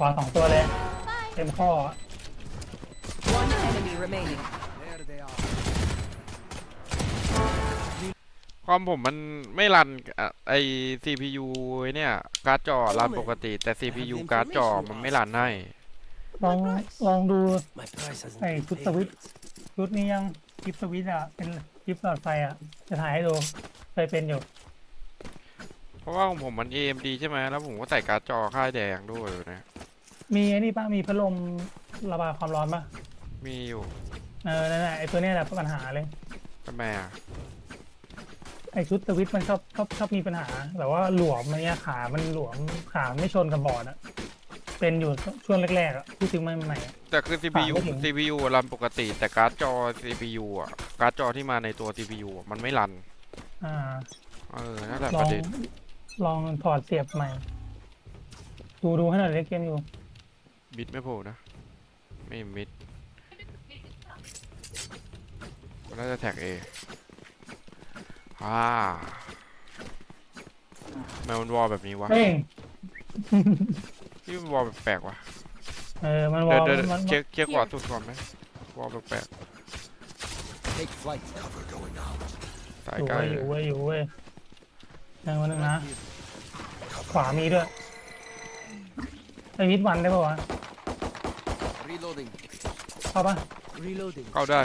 ขวาสองตัวเลยเต็มข้อ One enemy remaining. คอมผมมันไม่รันอะไอ CPU ไอ้เนี่ย การ์ดจอรันปกติ แต่ CPU การ์ดจอมันไม่รันให้ ลองลองดู My price hasn't ไอ้ been ชุด paid สวิตช์ชุดนี้ยังคลิปสวิตช์อะ เป็นคลิปหลอดไฟอะ จะถ่ายให้ดูเคยเป็นอยู่ เพราะว่าของผมมัน AMD ใช่ไหมแล้วผมก็ใส่การ์ดจอค่ายแดงด้วยนะ มีไอ้นี่ป่ะมีพัดลมระบายความร้อนป่ะมีอยู่เออนั่นแหละไอ้ตัวเนี้ยแหละปัญหาเลย ทำไมอะไอ้ชุดสวิตช์มันชอบชอบชอบมีปัญหาแบบว่าหลวมอะไรเงี้ยขามันหลวมขาไม่ชนกับบอร์ดอะเป็นอยู่ช่วงแรกๆอะที่ซื้อมาใหม่ๆอะ แต่คือ CPU ไม่ถึง CPU รันปกติ แต่การ์ดจอ CPU อะ การ์ดจอที่มาในตัว CPU อะมันไม่รัน อ่า เออ นั่นแหละลปอระงเด็น ลองถอดเสียบใหม่ ดูดูให้หน่อยเล่นเกมอยู่ มิดไม่โผล่นะ ไม่มิดมันน่าจะแท็กเออ่าทำไมมันวอลแบบนี้วะเฮ้ยที่มันวอลแปลกๆวะเออ มันวอเดี๋ยวลเดี๋ยวมันเช็คเช็คขวาสุดก่อนไหมวอลแปลก Take flight. Cover going out. ๆสายอยู่ใกล้เว้ยอยู่เว้ยอยู่เว้ยยังวันนึงนะ ขวามีด้วยไอวิทวันได้ป่าวะ Reloading. เข้าปะ Reloading. เข้าได้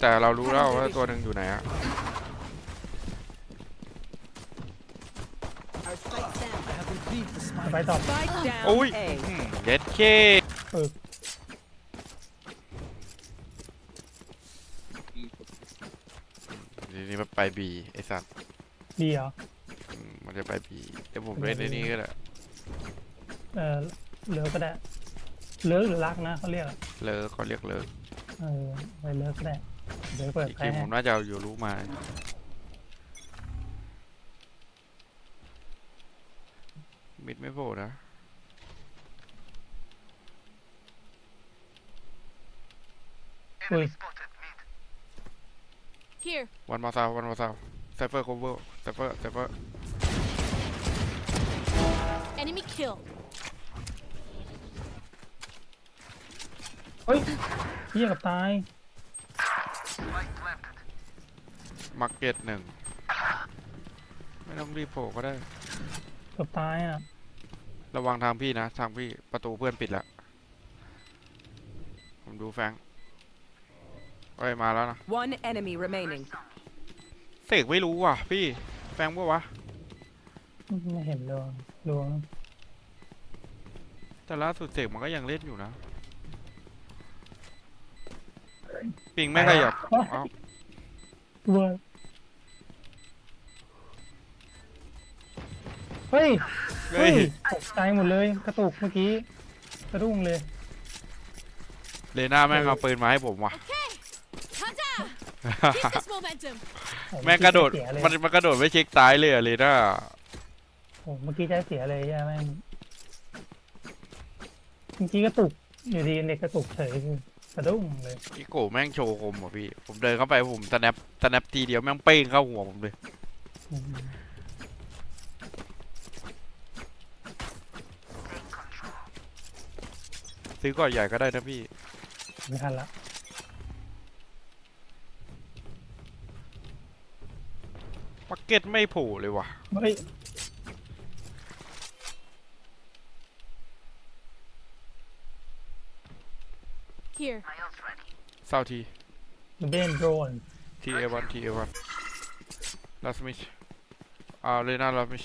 แต่เรารู้แล้วว่าตัวหนึ่งอยู่ไหนอะ Our spike down. I have retrieved the spy. ไปต่อ Spike down. โอ้ย A. อืมเย็ดเคเออ ทีนี้มันไปบีไอสัตว์ดีเหรอ อืมมันจะไปบีเดี๋ยวผมเล่นในนี้ก็ได้เออเลิกก็ได้ เลิกหรือรักนะเขาเรียกอะเลิกเขาเรียกเลิกเออไปเลิกก็ได้เดี๋ยวเปิดอีกไปทีผให้มน่าจะเอาอยู่รู้มา มิดไม่โผล่นะ อุ้ย Here. วันมาซาววันมาซาวไซเฟอร์โคเวอร์ไซเฟอร์ไซเฟอร์ Enemy kill. เฮ้ยเฮียกับตาย มาร์เก็ตหนึ่ง ไม่ต้องรีบโผล่ก็ได้กับตายอะ ระวังทางพี่นะ ทางพี่ประตูเพื่อนปิดแล้ว ผมดูแฟงเอ้ย มาแล้วนะ One enemy remaining. เสกไม่รู้ว่ะ พี่ แฟงปะวะ ไม่เห็นเลยดูแต่ล่าสุดเสกมันก็ยังเล่นอยู่นะ ปิงไม่ขยับเอ้าเวอร์เฮ้ย เฮ้ยตกใจหมดเลยกระตุกเมื่อกี้กระดุ้งเลย เลน่าแม่งเอาปืนมาให้ผมว่ะ Hunter! Keep this momentum! โอ้แม่งกระโดดเสียเลยมันมันกระโดดไม่เช็คตายเลยอะเลน่าโอ้เมื่อกี้ใจเสียเลยใช่ไหมเมื่อกี้กระตุกอยู่ดีเด็กกระตุกเฉย กระดุ้งเลยพี่โกแม่งโชว์คมว่ะพี่ ผมเดินเข้าไปผมสแนปสแนปทีเดียวแม่งเป้งเข้าหัวผมเลยอืมซื้อก่อนใหญ่ก็ได้นะพี่ ไม่ทันละปักเก็ตไม่โผล่เลยว่ะ เฮ้ย Here. เศร้าทีเบนโดรนทีเอวันทีเอวันลาสมิชอ่าเลน่าลาสมิช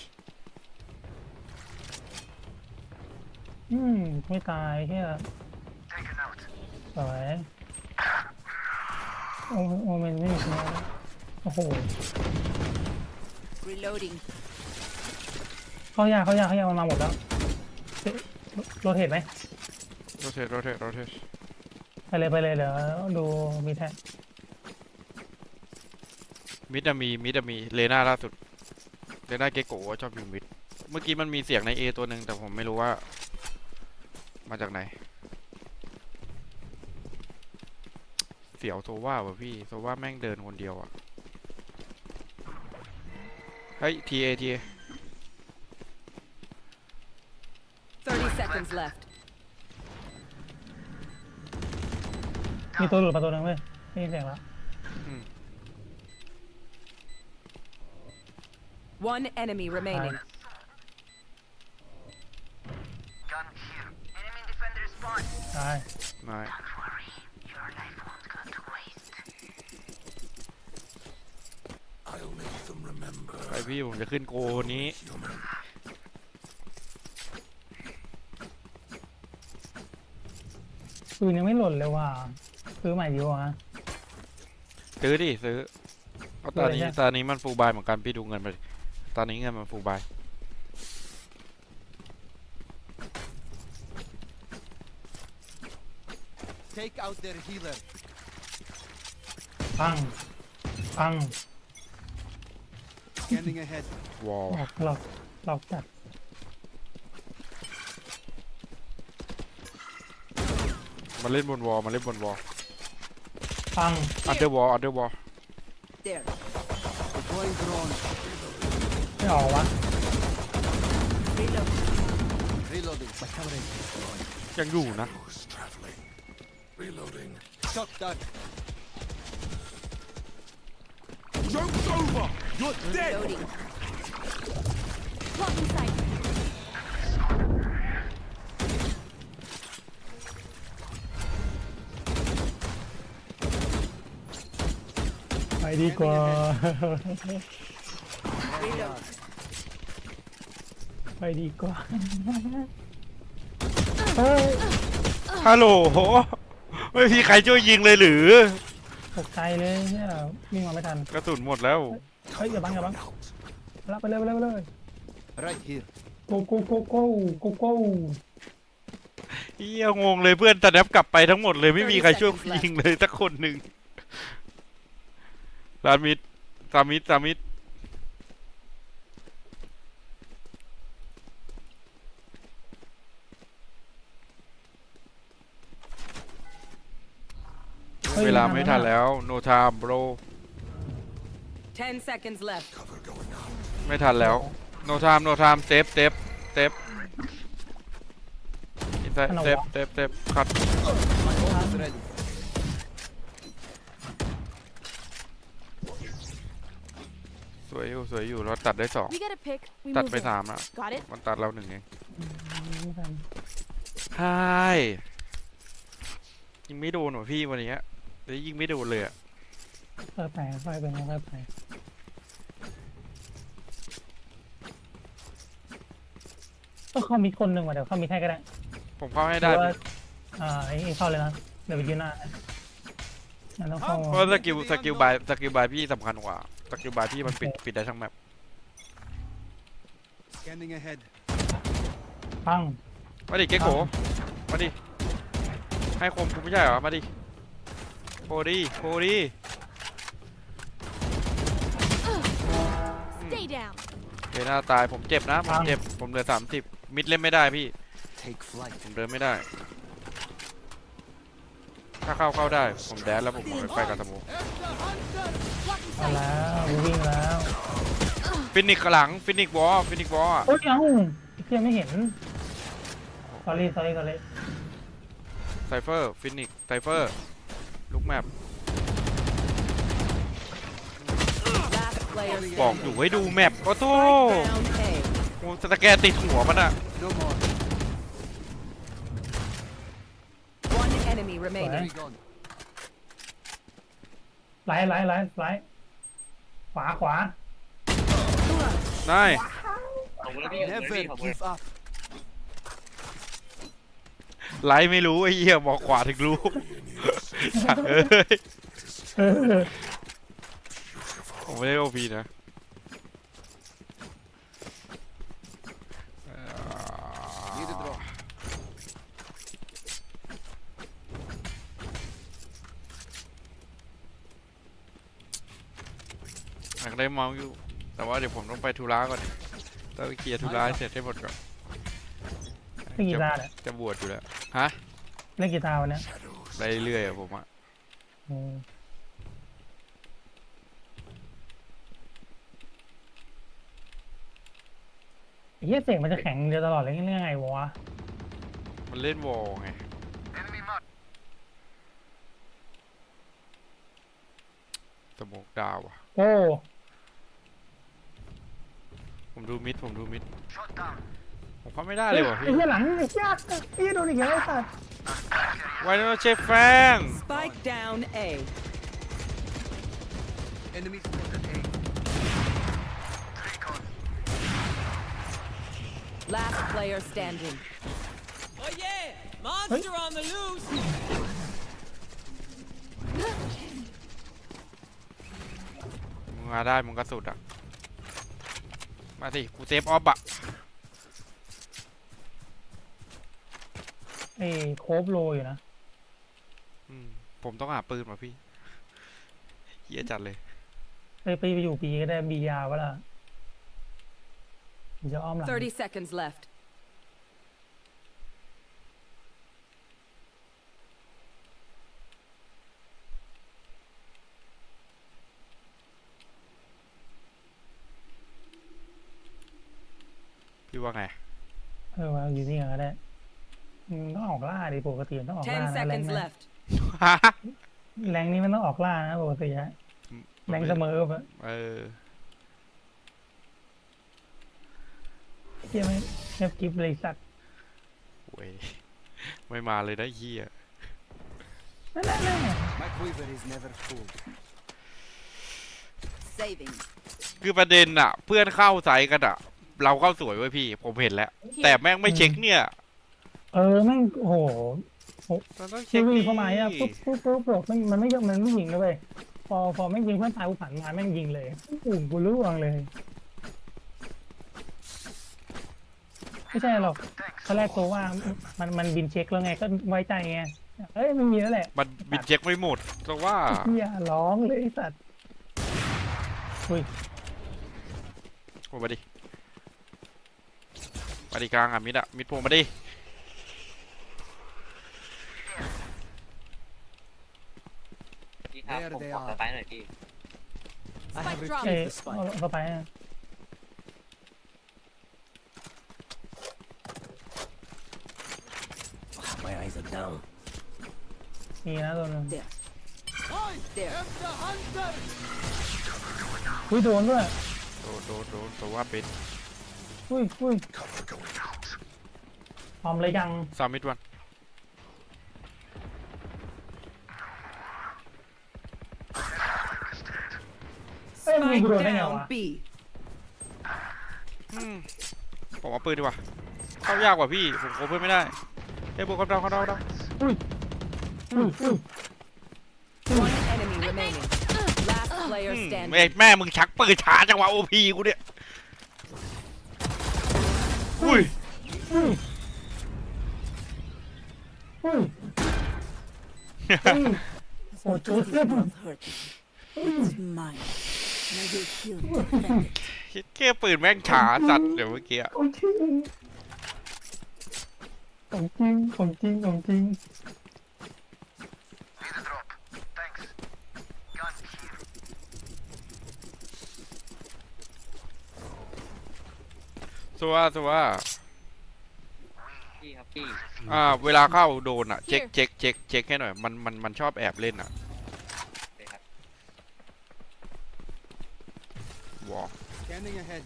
อืม ไม่ตายเฮียสวยโอ้โอเมนไม่มีนะโอ้โห Reloading. เข้ายากเข้ายากเข้ายากมันมาหมดแล้วเอ๊ะโรเทตไหม โรเทตโรเทตโรเทต ไปเลยไปเลยเดี๋ยวดูมีแท็กมิดอะมีมิดอะมีเลน่าล่าสุดเลน่าเกโกะชอบอยู่มิด เมื่อกี้มันมีเสียงในเอตัวหนึ่งแต่ผมไม่รู้ว่า มาจากไหน เสียวโซว่าว่ะพี่โซว่าแม่งเดินคนเดียวอะเฮ้ยทีเอทีเอ 30 seconds left. มีตัวหลุดมาตัวหนึงเว้ยได้ยินเสียงแล้ว One enemy remaining. ตายไม่ I'll make them remember. ไปพี่ผมจะขึ้นโกนี้ปืนยังไม่หล่นเลยว่ะ ซื้อใหม่ดีกว่า ซื้อดิซื้อเอาตอนนี้เลยใช่ตอนนี้มันฟูลบายเหมือนกันพี่ดูเงินไปดิตอนนี้เงินมันฟูลบาย Take out their healer. ปัง ปัง Scanning ahead. วอลหลอกหลอกหลอกจัดมาเล่นบนวอลมาเล่นบนวอล ปังอันเดอร์วอลอันเดอร์วอล There. Deploying drone. ไม่ออกวะ Reload. Reloading. My camera is destroyed. ยังอยู่นะ Who's traveling? Reloading. Shot done. Joke's over. You're Reloading. Blocking sight. ไป ดีกว่า Reload. ไปดีกว่าเฮ้ยฮัลโหลไม่มีใครช่วยยิงเลยหรือตกใจเลยเนี่ยวิ่งมาไม่ทันกระสุนหมดแล้วเฮ้ยอย่าบังอย่าบังรับไปเลยไปเลยไปเลย Right here. โกโกโกโก้โกโก้เฮียงงเลยเพื่อนตะแนบกลับไปทั้งหมดเลยไม่มีใครช่วยยิงเลยสักคนหนึ่ง สามิดสามิดสามิดฮ้ยเวลาไม่ทันแล้ว no time bro Ten seconds left. Cover going out. ไม่ทันแล้ว no time no time เซฟเซฟเซฟเซฟเซฟเซฟเซฟคัด My ult is ready. วยอยู่สวยอยู่เราตัดได้สอง We get a pick. We ตัด move ไป in. สามอะ Got it? มันตัดเราหนึ่งเองไม่ทันใช่ยิงไม่โดนหรอพี่วันนี้เดี๋ยวยิงไม่โดนเลยอะค่อยไปค่อยไปค่อยไปก็เขามีคนหนึ่งว่ะเดี๋ยวเขามีให้ก็ได้ผมเข้าให้หได้รือว่าอ่าไอ้ไอ้เข้าเลยนะเดี๋ยวไปยืนหน้านั่นต้องเข้าเพราะสกิลสกิลบายสกิลบายพี่สำคัญกว่า สกิลบายพี่มันปิดปิดได้ทั้งแมป Scanning ahead. ปังมาดิเก๊กโกมาดิให้คมกูไม่ใช่เหรอ มาดิโคดีโคดี Stay down. เดี๋ยวหน้าตายผมเจ็บนะผมเจ็บผมเหลือสามสิบมิดเล่นไม่ได้พี่ Take flight. ผมเดินไม่ได้ ถ้าเข้าเข้าได้ ผมแดนแล้วผมไปไปกับสมู Blocking มา sight. แล้ววิ่งแล้วฟินิกหลังฟินิกวอลฟินิกวอลโอ้ยเอ้าเพียงไม่เห็น sorry sorry sorry ไซเฟอร์ฟินิกไซเฟอร์ลูกแมป Last player บอก standing. อยู่ให้ดูแมปโอ้โธ่ Spike down A. กูสแกนติดหัวมันอะ No more. One enemy remaining. Three gone. ไล่ไล่ไล่ไล่ ขวาขวานาย Never give up. ไลฟ์ไม่รู้ไอ้เหี้ยบอกขวาถึงรู้เอ้ยเออผมไม่ได้โอพีนะ Need a drop. อยาก ได้เมาส์อยู่ แต่ว่าเดี๋ยวผมต้องไปธุระก่อนต้องไปเคลียร์ธุระให้เสร็จให้หมดก่อนเล่นกีตาร์เนี่ยจะบวชอยู่แล้ว ฮะเล่นกีตาร์วันเนี้ยไปเรื่อยๆอะผมอะอืมไอ้เหี้ยเสียงมันจะแข็งเดียวตลอดเลยเรื่องไงวะมันเล่นวอลไงสโมกดาวอะโอ้ ผมดูมิดผมดูมิดผมเข้าไม่ได้เฮ้เลยยว่ะไอ้พี่เหี้ยหลังไอ้เหี้ยไอ้เหี้ยโดนอีกแล้วไอ้สัสไว้โนเชฟแฟง Spike down A. Enemy spotted A. Last player standing. Oh yeah! Monster on the loose! มึงมาได้มึงก็สุดอะ มาสิ กูเซฟออฟอะไอ้โคบโลอยู่นะอืมผมต้องหาปืนมาพี่เฮียจัดเลยไปไปไปอยู่ปีก็ได้บียาวะล่ะมันจะอ้อมหลัง 30 seconds left. พี่ว่าไง เออว่าอยู่นี่ก็ได้มึงต้องออกล่าดิปกติมันต้องออกล่า10นะแรง seconds นะ left. แรงนี้มันต้องออกล่านะปกติฮะแรงเสมอปะเออเฮียไม่เงียบกิฟเลยสัตว์เว้ย ไม่มาเลยนะเฮียนั่นแหละนั่นแหละ My quiver is never full. Saving. คือประเด็นอะเพื่อนเข้าไซส์กันอะ เราเข้าสวยไว้ยพี่ ผมเห็นแล้ว แต่แม่งไม่เช็คเนี่ยเออแม่งโอ้โหมันต้องเชเช็ควิ่ดิงเข้ามาอะปุ๊บปุ๊บปุ๊บปุ๊บมันมันไม่มันไม่ยิงนะเว้ยพอพอไม่ยิงเพื่อนตายกูผันมาแม่งยิงเลยอุ่มกูรู้วงเลยไม่ใช่หรอกตอนแรกตัวว่ามันมันบินเช็คแล้วไงก็ไว้ใจไงเอ้ยไม่มีแล้วแหละ มันบินเช็คไม่หมดแต่ว่าเฮียร้องเลยไอ้สัตว์อุ้ยโอ้มาดิ มาดิกลางอะมิดอะมิดโผล่มาดิพี่ครับ There ผม they ขอ are สไปหน่อยพี่ I have Spike drop. ê retrieved the spike. เอาเข้าไปอะ My eyes are down. มีนะตัวนึง I am the hunter! อุ้ยโดนด้วยโดนโดนโดนแต่ว่าเป็นอุ้ยอุ้ย พร้อมเลยยังซามิดวันเอ้ยมึง Spike กูโดนได้ไงวะ down B. อืมผมเอาปืนดีกว่าเข้ายากกว่าพี่ ผมโคเพื่อนไม่ได้เฮ้ยบุกเขาดาวเขาดาวเขาดาวอุ้ยอุ้ยอุ้ย One enemy remaining. Last player อืม standing. เอ้ยแม่มึงชักปืนช้าจังวะโอพีกูเนี่ย อุ้ย อุ้ยอุ้ยอุ้ย โอ้โหเจ็บ hurt. It's mine. And I will kill to defend it. แค่ปืนแม่งช้าจัดเดี๋ยวเมื่อกี้อะของจริงของจริงของจริงของจริง สัวสัวพี่ครับพี่อ่าเวลาเข้าโดนอะ เช็คเช็คเช็คเช็คให้หน่อย มันมันมันชอบแอบเล่นอะ วอ Scanning ahead.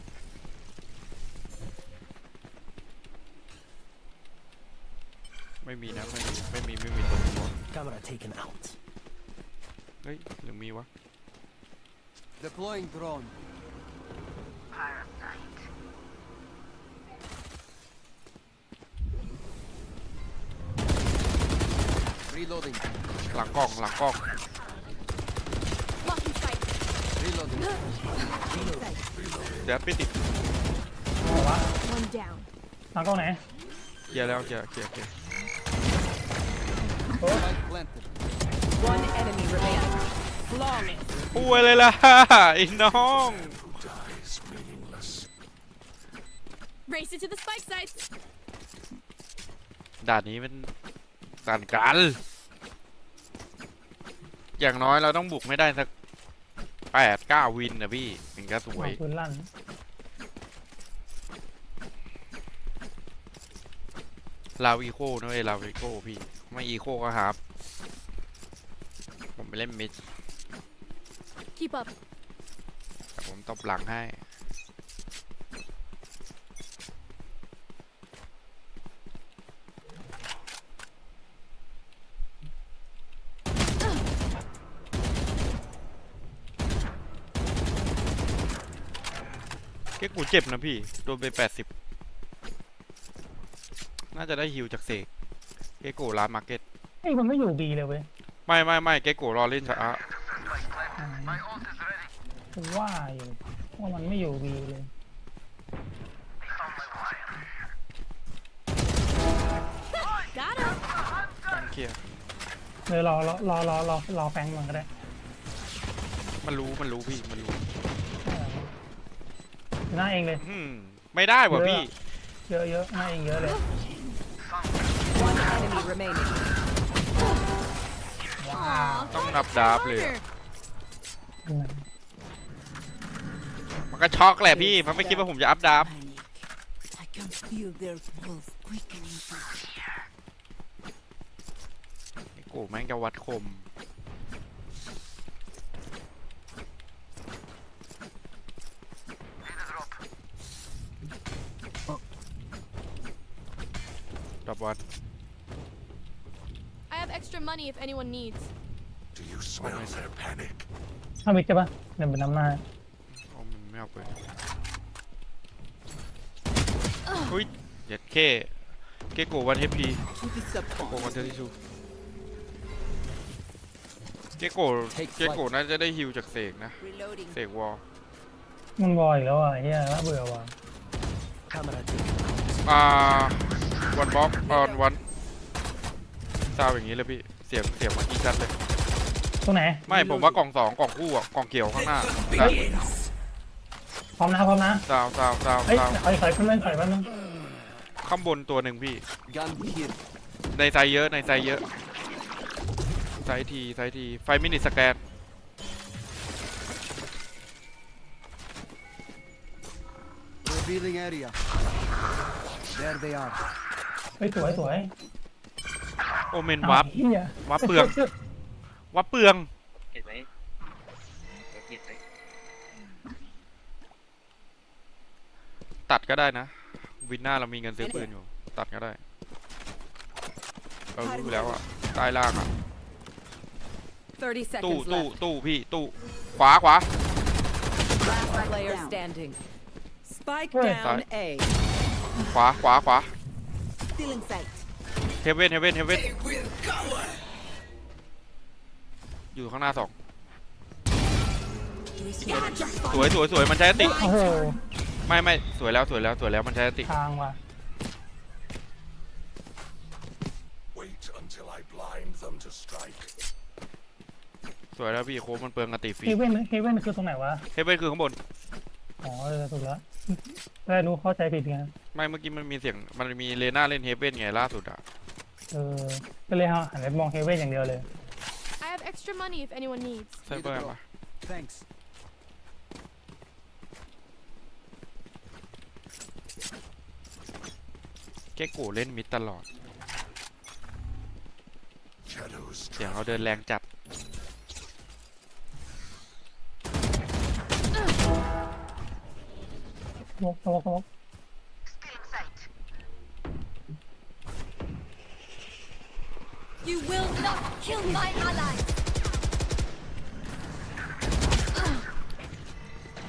ไม่มีนะ ไม่มี ไม่มี ไม่มีตัววอ Camera taken out. เฮ้ย หรือมีวะ Deploying drone. Reloading. หลังกล้อง หลังกล้อง เดี๋ยวปิดติด One down. ทางกล้องไหนเคลียร์แล้วเคลียร์เคลียร์เคลียร์ Spike planted. One enemy remaining. Flawless. ป่วยเลยล่ะ ไอ้น้อง Race it to the spike sites. ด่านนี้เป็นด่านกัน อย่างน้อยเราต้องบุกไม่ได้สัก แปดเก้าวินนะพี่ถึงจะสวย ปืนลั่นลาวอีโคนะเว้ยลาวอีโคพี่ ไม่อีโคก็ฮาร์ปผมไปเล่นมิด Keep up. แต่ผมตบหลังให้ เก๊กกูเจ็บนะพี่ โดนไปแปดสิบน่าจะได้ฮิวจากเสกเก๊กกูร้านมาร์เก็ตเอ้ยมันไม่อยู่บีเลยเว้ยไม่ไม่ไม่เก๊กกูรอเล่นช้าอ่าผมว่าอยู่ว่ามันไม่อยู่บีเลย Got him. ตั้งเคลียร์เลยรอรอรอรอรอรอแฟงมันก็ได้ มันรู้มันรู้พี่มันรู้ หน้าเองเลย อืมไม่ได้ว่ะพี่ เยอะเยอะหน้าเองเยอะเลย One enemy remaining. Aw, Don't so knock much that, please. harder. อืมมันก็ช็อกแหละพี่ มันไม่คิดว่าผมจะอัพดับ Panic. I can feel their pulse quickening. ไอ้กูแม่งจะวัดคม ดับวัน I have extra money if anyone needs. Do you smell their panic? ถ้ามิดใช่ปะเดี๋ยวเป็นน้ำหน้าโอ้มันไม่เอาปืนอุ้ยเจ็ดเคเกโกวันเฮพี To the โกวันเทอร์ subconscious. ที่ชูเกโกเกโกน่าจะได้ฮิวจากเสกนะ Reloading. เสกวอลมันวอยอีกแล้วอะไอ้เฮียน่าเบื่อว่ะ Camera taken. อ่าวันบล็อกออนวันซาวอย่างนี้เลยพี่ เสียงเสียงเมื่อกี้ชัดเลย ตรงไหน ไม่ผมว่ากล่องสองกล่องคู่อะกล่องเขียวข้างหน้าเฮ้ย พร้อมนะพร้อมนะซาวซาวซาวเฮ้ยซาวถอยถอยขึ้นเล่นถอยแป๊บนึงข้างบนตัวหนึ่งพี่ Gun here. ในไซส์เยอะในไซส์เยอะไซส์ทีไซส์ทีไฟมินิสแกน Revealing area. There they are. เฮ้ยสวยสวย โอเมนวับอ้าเฮียวับเปลืองวับเปลือง เห็นไหมเราเห็นไหมตัดก็ได้นะ วินหน้าเรามีเงินซื้อปืนอยู่ ตัดก็ได้เรารู้อยู่แล้วอะใต้ล่างอะ30 ตู้ seconds ตู้ left. ตู้พี่ตู้ ขวาขวา Last player standing. Spike Wait. down A. ขวาขวาขวา Still in sight. เฮเว่นเฮเว่นเฮเว่นอยู่ข้างหน้าสองสวยสวยสวยมันใช้สติโอ้โหไม่ไม่สวยแล้วสวยแล้วสวยแล้วมันใช้สติทางว่ะ Wait until I blind them to strike. สวยแล้วพี่โค้งมันเปลืองกติฟรีเฮเว่นเฮเว่นคือตรงไหนวะเฮเว่นคือข้างบน อ๋อเออถูกแล้วแต่หนูเข้าใจผิดไงไม่เมื่อกี้มันมีเสียงมันมีเลน่าเล่นเฮเว่นไงล่าสุดอะ เออก็เลยหันไปมองเฮเว่นอย่างเดียวเลย I have extra money if anyone needs. ไซเบอร์ปะ Thanks. เก๊กกูเล่นมิดตลอด Shadows เสียงเขาเดินแรงจัด สมกสมกสมก You will not kill my ally.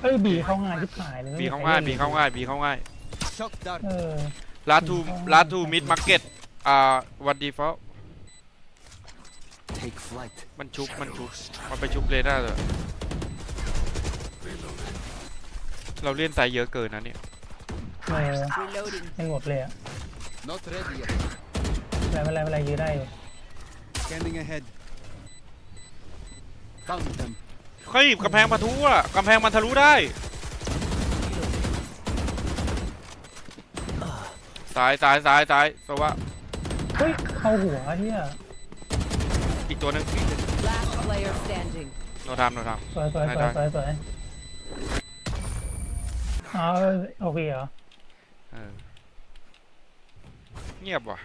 เอ้ยบีเข้างานที่ขายเลยบีเข้าง่ายบีเข้าง่ายบีเข้าง่าย Shock dart. เออ ลาทูลาทูมิดมาร์เก็ตอ่าวันดีฟอล Take flight. มันชุบมันชุบมันไปชุบเลน่าเลยเราเล่นไซส์เยอะเกินนะเนี่ยเออ Reloading. เป็นหมดเลยอะ Not ready yet. ไม่เป็นไรไม่เป็นไรยื้อได้อยู่ Scanning ahead. Found them. เฮ้ยกำแพงมาทุอะกำแพงมันทะลุได้ซ้ายซ้ายซ้ายซ้ายสวะเฮ้ยเข้าหัวเฮียอีกตัวหนึง Last player standing. โนทามโนทาม สวยสวยสได้วยสวยสวยอ๋อโอเคเหรอ เออเงียบว่ะ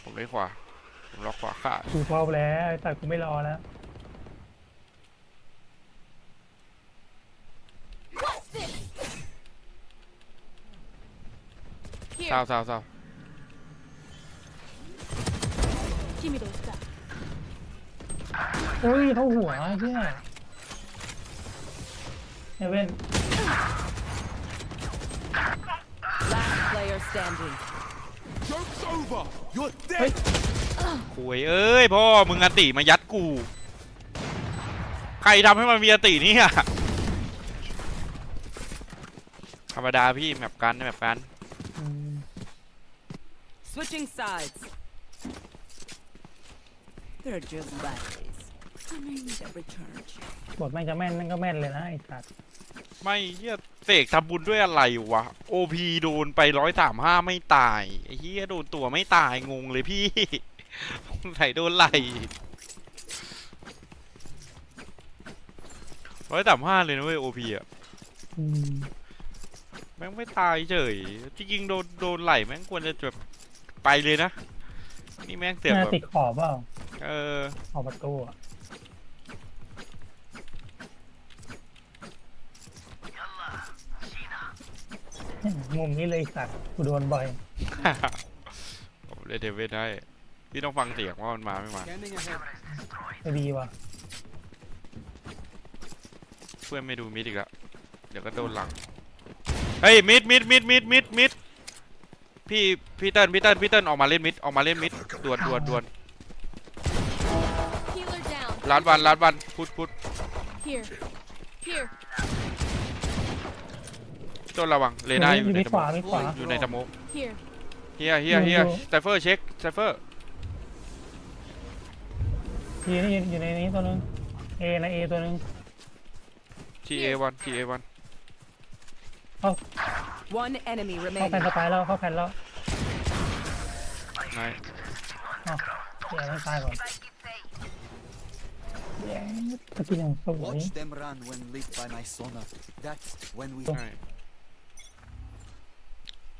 เผมเลยขวา ผมล็อกขวาขากูเฝ้าไปแล้วแต่กูไม่รอแล้ว What's this? Here, เศร้าเศร้าเศร้า give me those stuff. เฮ้ยเข้าหัวเฮียเฮเว่น Last player standing. Joke's over. You're เฮ้ย dead. คุยเอ้ยพ่อมึงอติมายัดกู ใครทำให้มันมีอติเนี่ยธรรมดาพี่แมปกันแมปกันอืม Switching sides. They're just batteries. I may need a recharge. บทแม่งจะแม่นแม่งก็แม่นเลยนะไอ้สัตว์ไม่เฮียเสกทำบุญด้วยอะไรวะโอพีโดนไปร้อยสามห้าไม่ตายไอ้เฮียโดนตัวไม่ตายงงเลยพี่ ไหนโดนไหลร้อยสามห้าเลยนะเว้ยโอพีอะอืมแม่งไม่ตายเฉยจริงๆโดนโดนไหลแม่งควรจะแบบไปเลยนะ นี่แม่งเสือกน่าแบบติดขอบเปล่าเออ ขอบประตูอะมุมนี้เลยไอ้สัตว์กูโดนบ่อยผมเลยเดวิดได้ พี่ต้องฟังเสียงว่ามันมาไม่มา Scanning ahead. ไม่ดีว่ะเพื่อนไม่ดูมิดอีกแล้วเดี๋ยวก็โดนหลัง เฮ้ยมิดมิดมิดมิดมิดมิดพี่พี่เติ้ลพี่เติ้ลพี่เติ้ลออกมาเล่นมิดออกมาเล่นมิดด่วนด่วนด่วน Healer down. ล้านวันล้านวันพุดพุด Here. Here. ต้นระวังเลน่าอยู่มีในมีสขโมวากมีขวา อยู่ในสโมก Here. เฮียเฮียเฮียอยู่ไซเฟอร์เช็คไซเฟอร์ อยู่นี่อยู่ในนี้ตัวนึงเอนะเอตัวนึง ทีเอวันทีเอวัน One enemy เข้าแผ่น remaining. สไปร์แล้วเข้าแผ่นแล้วไหนอ๋อเดี๋ยวต้องตายก่อนแย่ตะกี้ยังสวย Watch them run when lit by my sonar. That's when we ใช่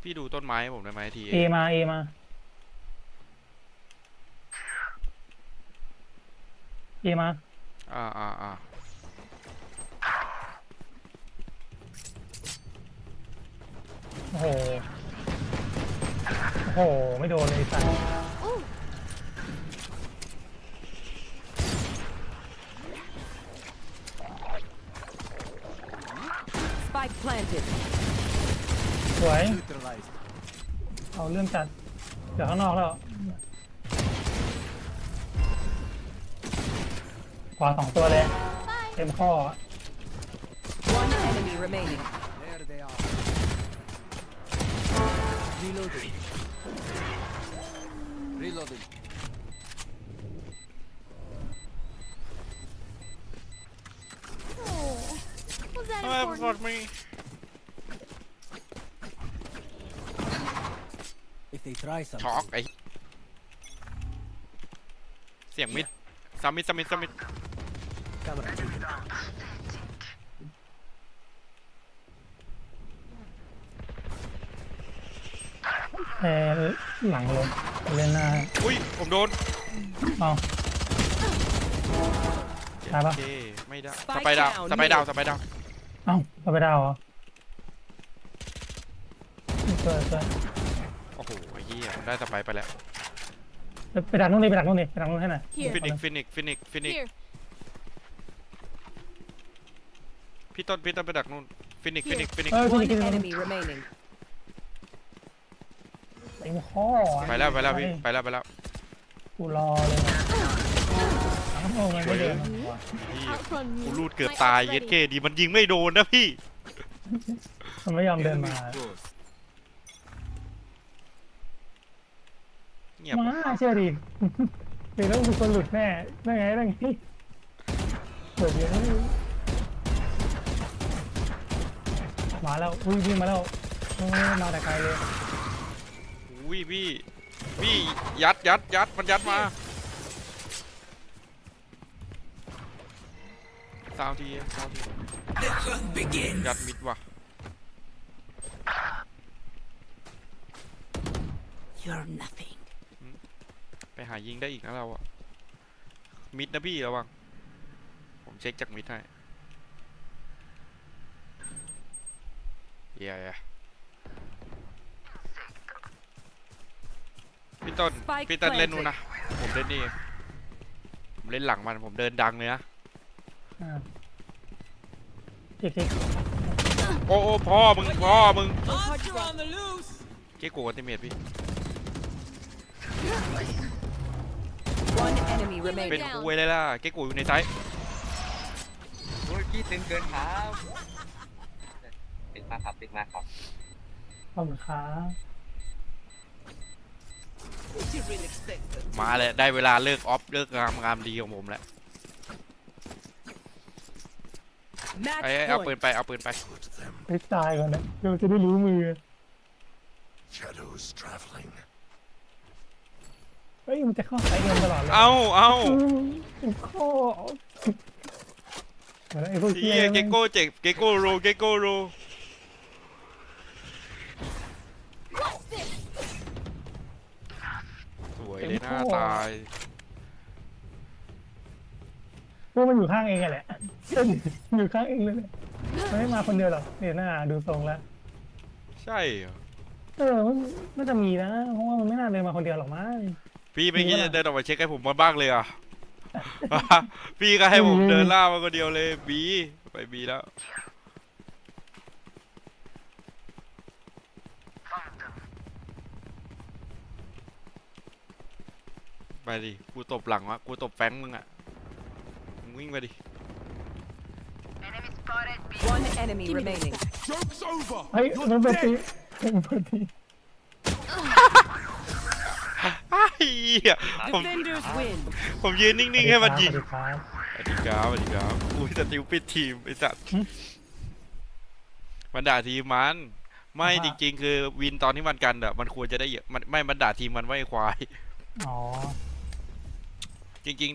พี่ดูต้นไม้ให้ผมได้ไหมทีเอเอมาเอมา เอมาอ่าอ่าอ่าโอ้โห โอ้โห ไม่โดนเลยสัตว์ Ooh. Spike planted. สวย neutralized. เอาเรื่องจัด เดี๋ยวข้างนอกแล้ว ขวาสองตัวเลย Bye. เต็มข้อ One enemy remaining. There they are. Reloading. Reloading. Oh. Was that ทำไมก important? ดไม่ If they try ช็อกไอเสียงมิดซัมมิดซัมมิดซัมมิด camera taken. แพ้หลังลงเล่นหน้าอุ้ย ผมโดนเอาตายปะโอเคไม่ได้ Spike สไปดาว down สไปดาว mid สไปดาวเอ้าเราไปดาวเหรอเกิดเกิดโอ้โหไอ้เหี้ยได้สไปไปแล้วไปดักนู่นเลยไปดักนู่นเลยไปดักนู่นให้หน่อย Here. ฟินิกฟินิกฟินิกฟินิก Here. พี่ต้นพี่ต้นไปดักนู่นฟินิกฟินิกฟินิกเออที่ One นี่ที่นี่ enemy remaining. เต็มข้อไปแล้วไปแล้วพี่ไปแล้วไปแล้วกูรอเลยหลังโอ้ยไม่เดินว่ะพี่ Outrun กู you. รูดเกือบ My ตาย ult's เย็ด ready. เกดีมันยิงไม่โดนนะพี่ มันไม่ยอมเดินมา Enemy close. เงียบมาเชื่อดิเดี๋ยวต้องมีคนหลุดแน่ได้ไงได้ไงเปิดเยอะ มาแล้วอุ้ยวิ่งมาแล้วโอ้ยมาแต่ไกลเลย อุ้ยพี่พี่ยัดยัดยัดมันยัดมาซาวทีซาวทียัดมิดว่ะ You're nothing. ไปหายิงได้อีกนะเราอะมิดนะพี่ระวังผมเช็คจากมิดให้ เย้ยพี่ต้น Spike พี่ต้นเล่น planted นู่นนะ ผมเล่นนี่เองผมเล่นหลังมัน ผมเดินดังเลยนะ อ่าอีกทีโอ้โอ้พ่อมึงพ่อมึง Monster on the loose. เก๊กโกอัลติเมทพี่ One enemy เป็น remaining. คุยเลยล่ะ เก๊กโกอยู่ในไซส์โอ้ยพี่ตึงเกินครับตึง มากครับตึงมากครับ ขอบคุณครับ What you really expect? มาเลยได้เวลาเลิกออฟเลิกงามงามดีของผมแล้ว Match ไอ้เอาปื point. นไปเอาปืนไป Put them ไปตายก่อนนะเดี๋ยวจะได้รู้มือ shadows traveling. เฮ้ยมันจะเข้าสายเดินตลอดเลยเอาเอาอืมเป็นข้อเดี๋ยวนะไอ้พวกเฮีเหี้ยยเก๊กโกเจ็กเก๊กโกโรเก๊กโกโร วยเลยหน้าตายพวกมันอยู่ข้างเองอะแหละอยู่ข้างเองเลยแหละมันไม่มาคนเดียวหรอกเนี่ยหน้าดูทรงแล้วใช่เหรอเออมันน่าจะมีนะเพราะว่ามันไม่น่าเดินมาคนเดียวหรอกมั้งพี่ไม่คิดมีปะจะเดินออกมาเช็คให้ผมมาบ้างเลยเหรอะพี่ก็ให้ผมมีเดินล่ามาคนเดียวเลยบีไปบีแล้ว ไปดิ กูตบหลังวะ กูตบแฟงมึงอะมึงวิ่งไปดิ One enemy remaining. Joke's over. เฮ้ยมันเป็นตีมันเป็นตีไอ้เหี้ยผม Defenders win. ผมยืนนิ่งๆให้มันยิงสวัสดีครับสวัสดีครับสวัสดีครับอุ้ยสติวปิดทีมไอ้สัตว์หึมันด่าทีมมัน ไม่อ่าจริง ๆ คือวินตอนที่มันกันอะมันควรจะได้เยอะมันไม่มันด่าทีมมันไว้ควาย อ๋อ จริงๆ